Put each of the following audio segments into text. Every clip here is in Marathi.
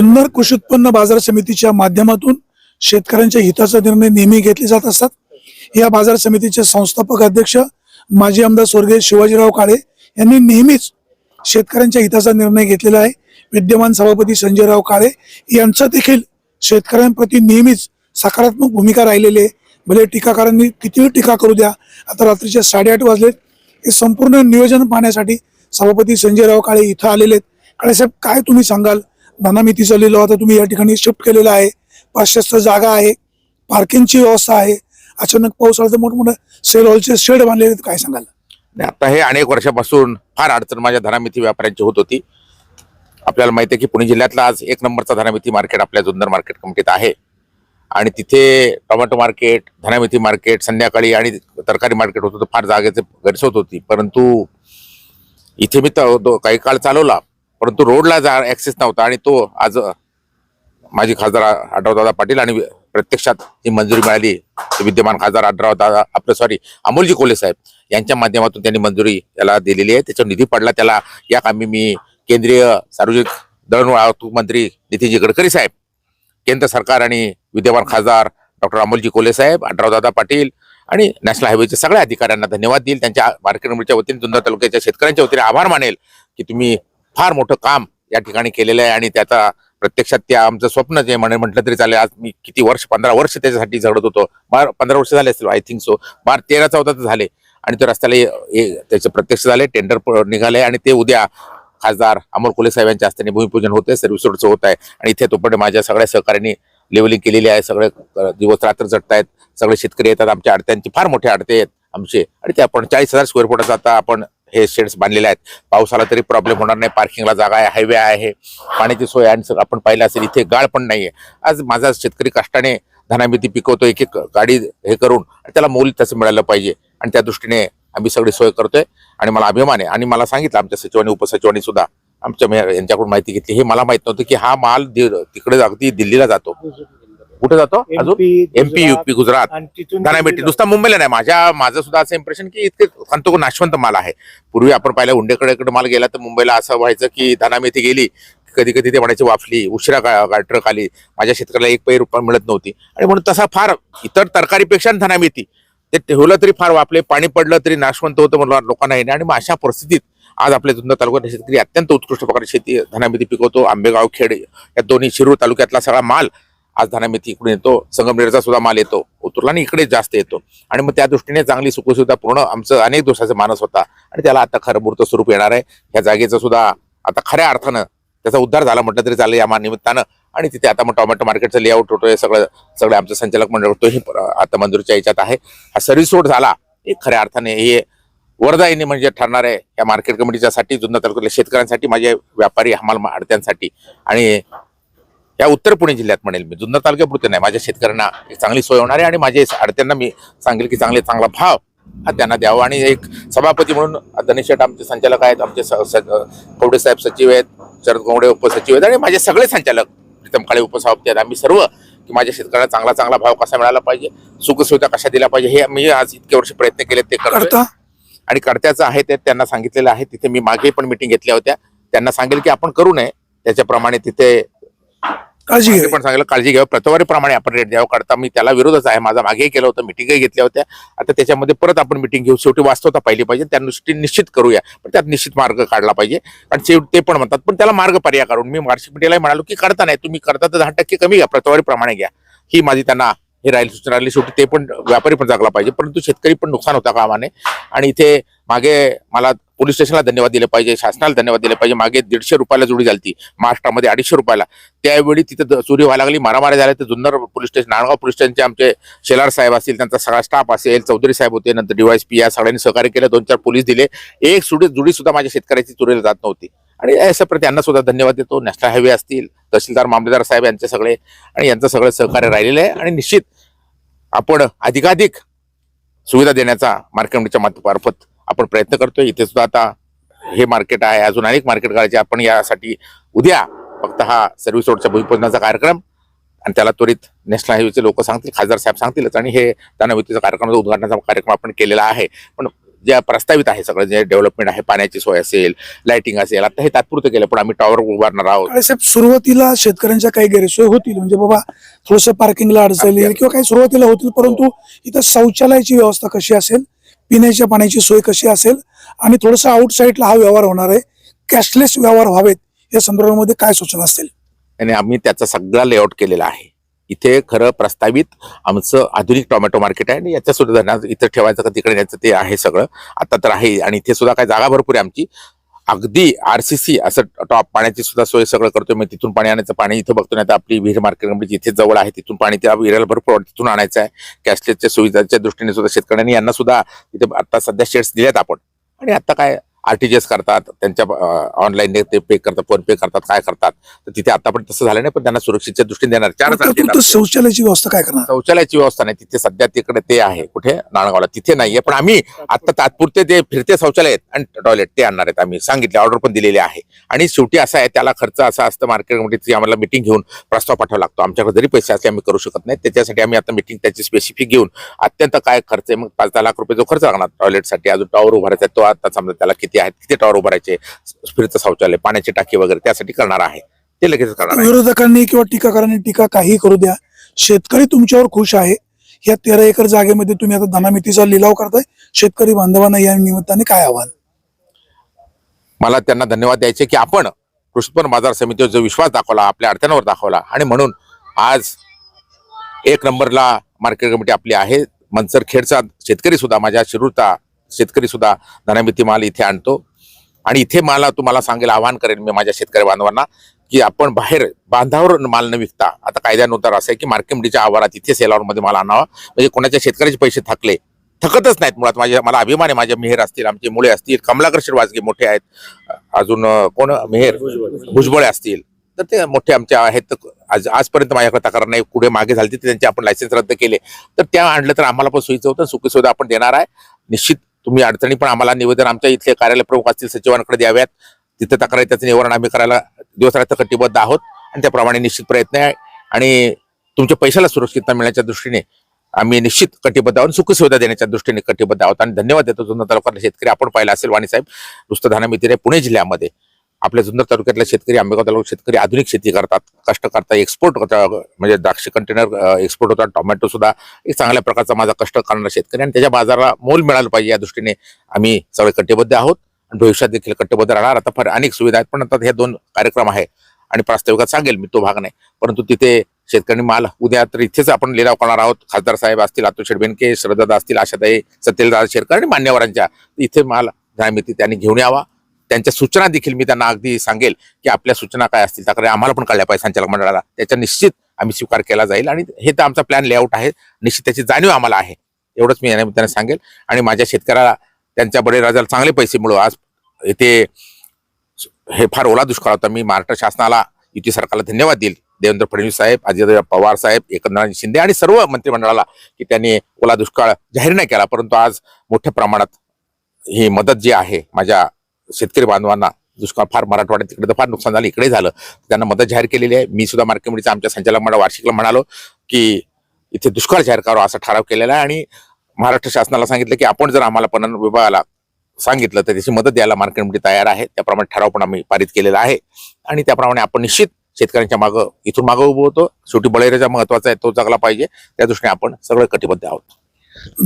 जुन्नर कृषी उत्पन्न बाजार समितीच्या माध्यमातून शेतकऱ्यांच्या हिताचा निर्णय नेहमी घेतले जात असतात. या बाजार समितीचे संस्थापक अध्यक्ष माजी आमदार स्वर्गीय शिवाजीराव काळे यांनी नेहमीच शेतकऱ्यांच्या हिताचा निर्णय घेतलेला आहे. विद्यमान सभापती संजयराव काळे यांचा देखील शेतकऱ्यांप्रती नेहमीच सकारात्मक भूमिका राहिलेली आहे. भले टीकाकारांनी कितीही टीका करू द्या आता रात्रीचे साडेआठ वाजलेत. हे संपूर्ण नियोजन पाहण्यासाठी सभापती संजयराव काळे इथं आलेले आहेत. काळे साहेब काय तुम्ही सांगाल? धनामितीचा लिलाव आता तुम्ही या ठिकाणी शिफ्ट केलेला आहे. पाचशेस्त जागा आहे. पार्किंगची व्यवस्था आहे. अचानक पाऊस आला तर मोठमोठे सेल हॉलचे शेड बांधलेले आहेत. काय सांगाल? नाही आता हे अनेक वर्षापासून फार अडचण माझ्या धनामिती व्यापाऱ्यांची होत होती. आपल्याला माहिती आहे की पुणे जिल्ह्यातला आज एक नंबरचा धनामिती मार्केट आपल्या जुन्नर मार्केट कमिटीत आहे. आणि तिथे टोमॅटो मार्केट धनामिती मार्केट संध्याकाळी आणि तरकारी मार्केट होतं तर फार जागेचे होत होती. परंतु इथे मी काही काळ चालवला. परंतु रोडला जा ऍक्सेस नव्हता आणि तो आज माजी खासदार आढळरावदादा पाटील आणि प्रत्यक्षात ही मंजुरी मिळाली. विद्यमान खासदार आढळरावदादा आपलं सॉरी अमोलजी कोले साहेब यांच्या माध्यमातून त्यांनी मंजुरी याला दिलेली आहे. त्याच्यावर निधी पडला त्याला. या कामी मी केंद्रीय सार्वजनिक दळण वाहतूक मंत्री नितीनजी गडकरी साहेब केंद्र सरकार आणि विद्यमान खासदार डॉक्टर अमोलजी कोले साहेब आढळरावदादा पाटील आणि नॅशनल हायवेच्या सगळ्या अधिकाऱ्यांना धन्यवाद देईल. त्यांच्या मार्केट कमिटीच्या वतीने जुन्नर तालुक्याच्या शेतकऱ्यांच्या वतीने आभार मानेल की तुम्ही फार मोठं काम या ठिकाणी केलेलं आहे आणि त्याचा प्रत्यक्षात ते आमचं स्वप्नच आहे म्हणे म्हटलं तरी चालेल. आज मी किती वर्ष पंधरा वर्ष त्याच्यासाठी झडत होतो. बार पंधरा वर्ष झाले असतील आय थिंक सो बार तेरा चौदा तर झाले. आणि ते रस्त्याला ये- त्याचे प्रत्यक्ष झाले. टेंडर निघाले आणि ते उद्या खासदार अमोल कोले साहेब यांच्या हस्ते भूमिपूजन होते सर्व्हिस रोडचं होत आहे. आणि इथे तोपर्यंत माझ्या सगळ्या सहकाऱ्यांनी लेवलिंग केलेली आहे. सगळे दिवस रात्र जटतायत सगळे शेतकरी येतात. आमच्या अडत्यांची फार मोठे अडते आहेत आमचे. आणि ते आपण चाळीस हजार स्क्वेअर फुटाचा आता आपण हे शेड्स बांधलेले आहेत. पावसाला तरी प्रॉब्लेम होणार नाही. पार्किंगला जागा आहे हायवे आहे. पाण्याची सोय आणि आपण पाहिलं असेल इथे गाळ पण नाहीये. आज माझा शेतकरी कष्टाने धनामिती पिकवतो एक एक गाडी हे करून त्याला मोल तसं मिळालं पाहिजे. आणि त्या दृष्टीने आम्ही सगळी सोय करतोय आणि मला अभिमान आहे. आणि मला सांगितलं आमच्या सचिवांनी उपसचिवांनी सुद्धा आमच्या यांच्याकडून माहिती घेतली. हे मला माहीत नव्हतं की हा माल दि- तिकडे अगदी दिल्लीला जातो. कुठे जातो? अजून? एमपी युपी गुजरात धनामिती नुसता मुंबईला नाही. माझ्या माझं सुद्धा असं इम्प्रेशन की इतके संतो नाशवंत माल आहे. पूर्वी आपण पाहिलं उंडेकडे माल गेला तर मुंबईला असं व्हायचं की धनामेथी गेली कधी कधी ते म्हणायची वाफली उशिरा गा- ट्रक आली. माझ्या शेतकऱ्याला एक पै रुपये मिळत नव्हती. आणि म्हणून तसा फार इतर तरकारीपेक्षा धनामेथी. ते ठेवलं तरी फार वापले पाणी पडलं तरी नाशवंत होतं म्हणून लोकांना येणे आणि मग अशा परिस्थितीत आज आपल्या जुन्नर तालुक्यात शेतकरी अत्यंत उत्कृष्ट प्रकारे शेती धनामेथी पिकवतो. आंबेगाव खेड या दोन्ही शिरूर तालुक्यातला सगळा माल आज धनामेथी इकडून येतो संगमनेरचा सुद्धा माल येतो उतरला आणि इकडे जास्त येतो. आणि मग त्या दृष्टीने चांगली सुखसुविधा पूर्ण आमचं अनेक दिवसाचा मानस होता. आणि त्याला आता खरं मूर्त स्वरूप येणार आहे. ह्या जागेचं सुद्धा आता खऱ्या अर्थानं त्याचा उद्धार झाला म्हटलं तरी चालेल या मा- निमित्तानं आणि तिथे आता मग टोमॅटो मार्केटचं लेआउट होतोय सगळं सगळं आमचं संचालक मंडळ होतो हे आता मंदिरच्या याच्यात आहे. हा सर्व्हिस झाला. एक खऱ्या अर्थाने हे वरदायीने म्हणजे ठरणार आहे. या मार्केट कमिटीच्यासाठी जुन्नर तालुक्यातल्या शेतकऱ्यांसाठी माझे व्यापारी हमाल आडत्यांसाठी आणि या उत्तर पुणे जिल्ह्यात म्हणेल मी. जुन्नर तालुक्यापुरते नाही. माझ्या शेतकऱ्यांना चांगली सोय होणार आहे आणि माझे आडत्यांना मी सांगेल की चांगले चांगला भाव हा त्यांना द्यावा. आणि एक सभापती म्हणून धनेश शेठ आमचे संचालक आहेत आमचे कवडे साहेब सचिव आहेत शरद कवडे उपसचिव आहेत आणि माझे सगळे संचालक प्रीतम काळे उपसभापती आहेत. आम्ही सर्व की माझ्या शेतकऱ्यांना चांगला चांगला भाव कसा मिळाला पाहिजे सुखसुविधा कशा दिल्या पाहिजे हे मी आज इतके वर्ष प्रयत्न केले ते करतो करता? आणि कर्त्याचं आहे ते त्यांना सांगितलेलं आहे. तिथे मी मागे पण मिटिंग घेतल्या होत्या. त्यांना सांगेल की आपण करू नये. त्याच्याप्रमाणे तिथे काळजी घ्या. पण सांगितलं काळजी घ्यावं प्रतवारीप्रमाणे आपण रेट द्यावं. करता मी त्याला विरोधच आहे. माझा मागेही केलं होतं मिटिंगही घेतल्या होत्या. आता त्याच्यामध्ये परत आपण मिटिंग घेऊ. शेवटी वास्तवता पाहिली पाहिजे. त्या निश्चित करूया. पण त्यात निश्चित मार्ग काढला पाहिजे. आणि शेवटी ते पण म्हणतात पण त्याला मार्ग पर्याय काढून. मी वार्षिक मिटिंगला म्हणालो की करता नाही. तुम्ही करता तर दहा टक्के कमी घ्या. प्रतवारीप्रमाणे घ्या. ही माझी त्यांना हे राहील सूचना राहिली. शेवटी ते पण व्यापारी पण जगला पाहिजे. परंतु शेतकरी पण नुकसान होता कामाने. आणि इथे मागे मला पोलीस स्टेशनला धन्यवाद दिले पाहिजे शासनाला धन्यवाद दिले पाहिजे. मागे दीडशे रुपयाला जोडी झाली महाराष्ट्रामध्ये अडीचशे रुपयाला. त्यावेळी तिथे चोरी व्हायला लागली मारामारी झाल्या तर Junnar police station Nangaon police स्टेशनचे आमचे शेलार साहेब असतील त्यांचा सगळा स्टाफ असेल चौधरी साहेब होते नंतर डीवायस पी या सगळ्यांनी सहकार्य केलं. दोन चार पोलीस दिले. एक सुडी जुडी सुद्धा माझ्या शेतकऱ्याची चोरीला जात नव्हती. आणि असं प्रति त्यांना सुद्धा धन्यवाद देतो. नॅशनल हायवे असतील तहसीलदार मामलेदार साहेब यांचे सगळे आणि यांचं सगळं सहकार्य राहिलेलं आहे. आणि निश्चित आपण अधिकाधिक सुविधा देण्याचा मार्केटच्या माध्यमामार्फत मार्फत आपण प्रयत्न करतोय. इथे सुद्धा आता हे मार्केट आहे. अजून अनेक मार्केट करायचे आपण यासाठी उद्या फक्त हा सर्व्हिस रोडच्या भूमिपूजनाचा कार्यक्रम आणि त्याला त्वरित नॅशनल हायवेचे लोक सांगतील खासदार साहेब सांगतीलच. आणि हे दानवितीचा कार्यक्रमाचा उद्घाटनाचा कार्यक्रम आपण केलेला आहे. पण जे प्रस्तावित आहे सगळं जे डेव्हलपमेंट आहे पाण्याची सोय असेल लाइटिंग असेल आता हे तात्पुरतं केलं पण आम्ही टॉवर उभारणार आहोत. साहेब सुरुवातीला शेतकऱ्यांच्या काही गैरसोय होतील. म्हणजे बाबा थोडस पार्किंगला अडचण येईल किंवा काही सुरुवातीला होतील परंतु इथं शौचालयाची व्यवस्था कशी असेल पिण्याच्या पाण्याची सोय कशी असेल आणि थोडस आउटसाईडला हा व्यवहार होणार आहे. कॅशलेस व्यवहार व्हावेत या संदर्भामध्ये काय सूचना असतील? आणि आम्ही त्याचा सगळा लेआउट केलेला आहे. इथे खरं प्रस्तावित आमचं आधुनिक टोमॅटो मार्केट आहे आणि याच्या सुद्धा इथं ठेवायचं का तिकडे न्यायचं ते आहे सगळं. आता तर आहे आणि इथे सुद्धा काय जागा भरपूर आहे आमची. अगदी आर सी सी असं टॉप पाण्याची सुद्धा सोय सगळं करतोय. मी तिथून पाणी आणायचं पाणी इथं बघतो नाही तर आपली विहीर मार्केट म्हणजे जिथे जवळ आहे तिथून पाणी त्या विहिराला भरपूर तिथून आणायचं आहे. कॅशलेसच्या सुविधांच्या दृष्टीने सुद्धा शेतकऱ्यांनी यांना सुद्धा इथे आता सध्या शेड्स दिल्यात आपण. आणि आता काय आरटीजीएस करतात त्यांच्या ऑनलाईन ते पे करतात फोन पे करतात काय करतात. तर तिथे आता पण तसं झालं नाही पण त्यांना सुरक्षेच्या दृष्टीने देणार चार शौचालयाची व्यवस्था काय करणार? शौचालयाची व्यवस्था नाही तिथे सध्या तिकडे ते आहे कुठे? नाळगावला तिथे नाहीये पण आम्ही आता तात्पुरते जे फिरते शौचालय आहेत आणि टॉयलेट ते आणणार आहेत आम्ही सांगितले ऑर्डर पण दिलेली आहे. आणि शेवटी असा आहे त्याला खर्च असा असतं मार्केटमध्ये आम्हाला मिटिंग घेऊन प्रस्ताव पाठवावा लागतो. आमच्याकडे जरी पैसे असले आम्ही करू शकत नाही त्याच्यासाठी आम्ही आता मिटिंग त्याची स्पेसिफिक घेऊन अत्यंत काय खर्च आहे मग पाच दहा लाख रुपये जो खर्च लागणार टॉयलेटसाठी अजून टॉवर उभारायचा तो आता समजा त्याला किती आहेत किती टॉवर उभारायचे फिरतं शौचालय पाण्याची टाकी वगैरे त्यासाठी करणार आहे. ते लगेच करणार आहे. विरोधकांनी किंवा टीकाकारांनी टीका काही करू द्या. शेतकरी तुमच्यावर खुश आहे. या तेरा एकर जागेमध्ये तुम्ही आता धनामितीचा लिलाव करताय. शेतकरी बांधवांना या निमित्ताने काय आव्हान? मला त्यांना धन्यवाद द्यायचे की आपण कृषी बाजार समितीवर जो विश्वास दाखवला आपल्या अडचणीवर दाखवला आणि म्हणून आज एक नंबरला मार्केट कमिटी आपली आहे. मनसर खेडचा शेतकरी सुद्धा माझ्या शिरूरचा शेतकरी सुद्धा धनामिती माल इथे आणतो. आणि इथे मला तुम्हाला सांगेल आवाहन करेन मी माझ्या शेतकरी बांधवांना की आपण बाहेर बांधावर माल न विकता आता कायद्यानुसार असं आहे की मार्केट आवारात इथे सेलावरमध्ये माल आणावा. म्हणजे कोणाच्या शेतकऱ्याचे पैसे थकले थकतच नाहीत मुळात. माझ्या मला अभिमान आहे माझ्या मेहेर असतील आमचे मुळे असतील कमलाकर शिरवाजगे मोठे आहेत. अजून कोण? मेहेर? भुजबळे असतील. तर ते मोठे आमचे आहेत. तर आज आजपर्यंत माझ्याकडे तक्रार नाही पुढे मागे झाली ते त्यांचे आपण लायसन्स रद्द केले. तर त्या आणलं तर आम्हाला पण सोयीचं होतं सुखी सुविधा आपण देणार आहे. निश्चित तुम्ही अडचणी पण आम्हाला निवेदन आमच्या इथले कार्यालय प्रमुख असतील सचिवांकडे द्याव्यात. तिथे तक्रार त्याचं निवारण आम्ही करायला दिवसरात्र कटिबद्ध आहोत. आणि त्याप्रमाणे निश्चित प्रयत्न आहे. आणि तुमच्या पैशाला सुरक्षितता मिळण्याच्या दृष्टीने आम्ही निश्चित कटिबद्ध आहोत. सुखी सुविधा देण्याच्या दृष्टीने कटिबद्ध आहोत. आणि धन्यवाद देतो जुन्नर तालुक्यातले शेतकरी आपण पाहिला असेल वाणी साहेब नुसतं धानामितीने पुणे जिल्ह्यामध्ये. आपल्या जुन्नर तालुक्यातल्या शेतकरी आंबेगाव तालुक्यात शेतकरी आधुनिक शेती करतात कष्ट करतात एक्सपोर्ट म्हणजे द्राक्ष कंटेनर एक्सपोर्ट होतात टोमॅटो सुद्धा एक चांगल्या प्रकारचा माझा कष्ट करणारा शेतकरी आणि त्याच्या बाजाराला मोल मिळालं पाहिजे या दृष्टीने आम्ही सगळे कटिबद्ध आहोत आणि भविष्यात देखील कटिबद्ध राहणार. आता फार अनेक सुविधा आहेत पण आता हे दोन कार्यक्रम आहे आणि प्रास्ताविकात सांगेल मी तो भाग नाही. परंतु तिथे शेतकरी माल उद्या तर इथेच आपण लिलाव करणार आहोत. खासदार साहेब असतील अतुल शेडबेनके श्रद्धादा असतील आशाताई सत्यलदार शेरकर आणि मान्यवरांच्या. इथे माल न्यायमिती त्यांनी घेऊन यावा. त्यांच्या सूचना देखील मी त्यांना अगदी सांगेल की आपल्या सूचना काय असतील त्याकडे आम्हाला पण कळल्या पाहिजे संचालक मंडळाला. त्याच्या निश्चित आम्ही स्वीकार केला जाईल आणि हे तर आमचा प्लॅन लेआउट आहे. निश्चित त्याची जाणीव आम्हाला आहे. एवढंच मी यानिमित्ताने सांगेल. आणि माझ्या शेतकऱ्याला त्यांच्या बळीराजाला चांगले पैसे मिळू. आज इथे हे फार ओला दुष्काळ होता. मी महाराष्ट्र शासनाला युती सरकारला धन्यवाद देईल. देवेंद्र फडणवीस साहेब अजित पवार साहेब एकनाथ शिंदे आणि सर्व मंत्रिमंडळाला की त्यांनी ओला दुष्काळ जाहीर नाही केला. परंतु आज मोठ्या प्रमाणात ही मदत जी आहे माझ्या शेतकरी बांधवांना दुष्काळ फार मराठवाड्यात तिकडे तर फार नुकसान झालं इकडे झालं. त्यांना मदत जाहीर केलेली आहे. मी सुद्धा मार्केटमध्ये आमच्या संचालक मंडळ वार्षिकला म्हणालो की इथे दुष्काळ जाहीर करावा असा ठराव केलेला आहे. आणि महाराष्ट्र शासनाला सांगितलं की आपण जर आम्हाला पणन विभागाला सांगितलं तर त्याची मदत द्यायला मार्केटमध्ये तयार आहे त्याप्रमाणे ठराव पण आम्ही पारित केलेला आहे. आणि त्याप्रमाणे आपण निश्चित शेतकऱ्यांच्या मागं इथून मागं उभं होतो. शेवटी बळीराजा महत्त्वाचा आहे तो जगला पाहिजे. त्या दृष्टीने आपण सगळं कटिबद्ध आहोत.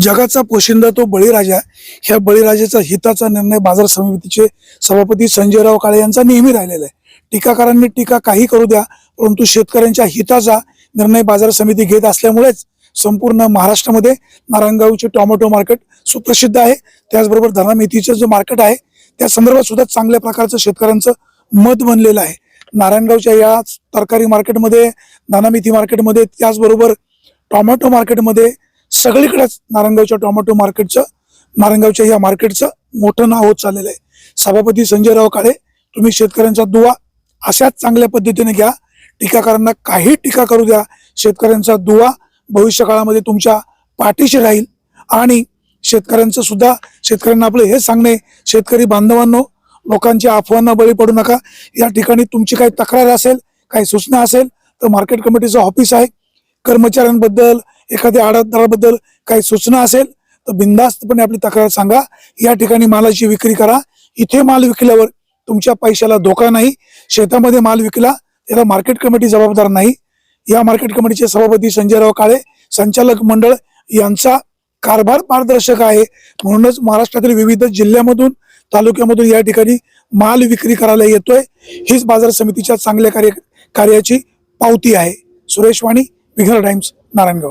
जगाचा पोशिंदा तो बळीराजा ह्या बळीराजाचा हिताचा निर्णय बाजार समितीचे सभापती संजयराव काळे यांचा नेहमी राहिलेला आहे. टीकाकारांनी टीका काही करू द्या परंतु शेतकऱ्यांच्या हिताचा निर्णय बाजार समिती घेत असल्यामुळेच संपूर्ण महाराष्ट्रामध्ये नारायणगावचे टोमॅटो मार्केट सुप्रसिद्ध आहे. त्याचबरोबर धनामेथीचं जे मार्केट आहे त्या संदर्भात सुद्धा चांगल्या प्रकारचं शेतकऱ्यांचं मत बनलेलं आहे. नारायणगावच्या या तरकारी मार्केटमध्ये धनामेथी मार्केटमध्ये त्याचबरोबर टोमॅटो मार्केटमध्ये सगळीकडेच नारायणगावच्या टोमॅटो मार्केटचं नारायणगावच्या या मार्केटचं मोठं नाव होत चाललेलं आहे. सभापती संजयराव काळे तुम्ही शेतकऱ्यांचा दुवा अशाच चांगल्या पद्धतीने घ्या. टीकाकारांना काही टीका करू द्या. शेतकऱ्यांचा दुवा भविष्य काळामध्ये तुमच्या पाठीशी राहील. आणि शेतकऱ्यांचं सुद्धा शेतकऱ्यांना आपलं हे सांगणे शेतकरी बांधवांनो लोकांच्या अफवांना बळी पडू नका. या ठिकाणी तुमची काही तक्रार असेल काही सूचना असेल तर मार्केट कमिटीचं ऑफिस आहे. कर्मचाऱ्यांबद्दल एखाद्या आडतदाराबद्दल काही सूचना असेल तर बिंदास्तपणे आपली तक्रार सांगा. या ठिकाणी मालाची विक्री करा. इथे माल विकल्यावर तुमच्या पैशाला धोका नाही. शेतामध्ये माल विकला त्याला मार्केट कमिटी जबाबदार नाही. या मार्केट कमिटीचे सभापती संजयराव काळे संचालक मंडळ यांचा कारभार पारदर्शक आहे. म्हणूनच महाराष्ट्रातील विविध जिल्ह्यामधून तालुक्यामधून या ठिकाणी माल विक्री करायला येतोय. हीच बाजार समितीच्या चांगल्या कार्य कार्याची पावती आहे. सुरेश वाणी विघ्न टाइम्स नारायणगाव.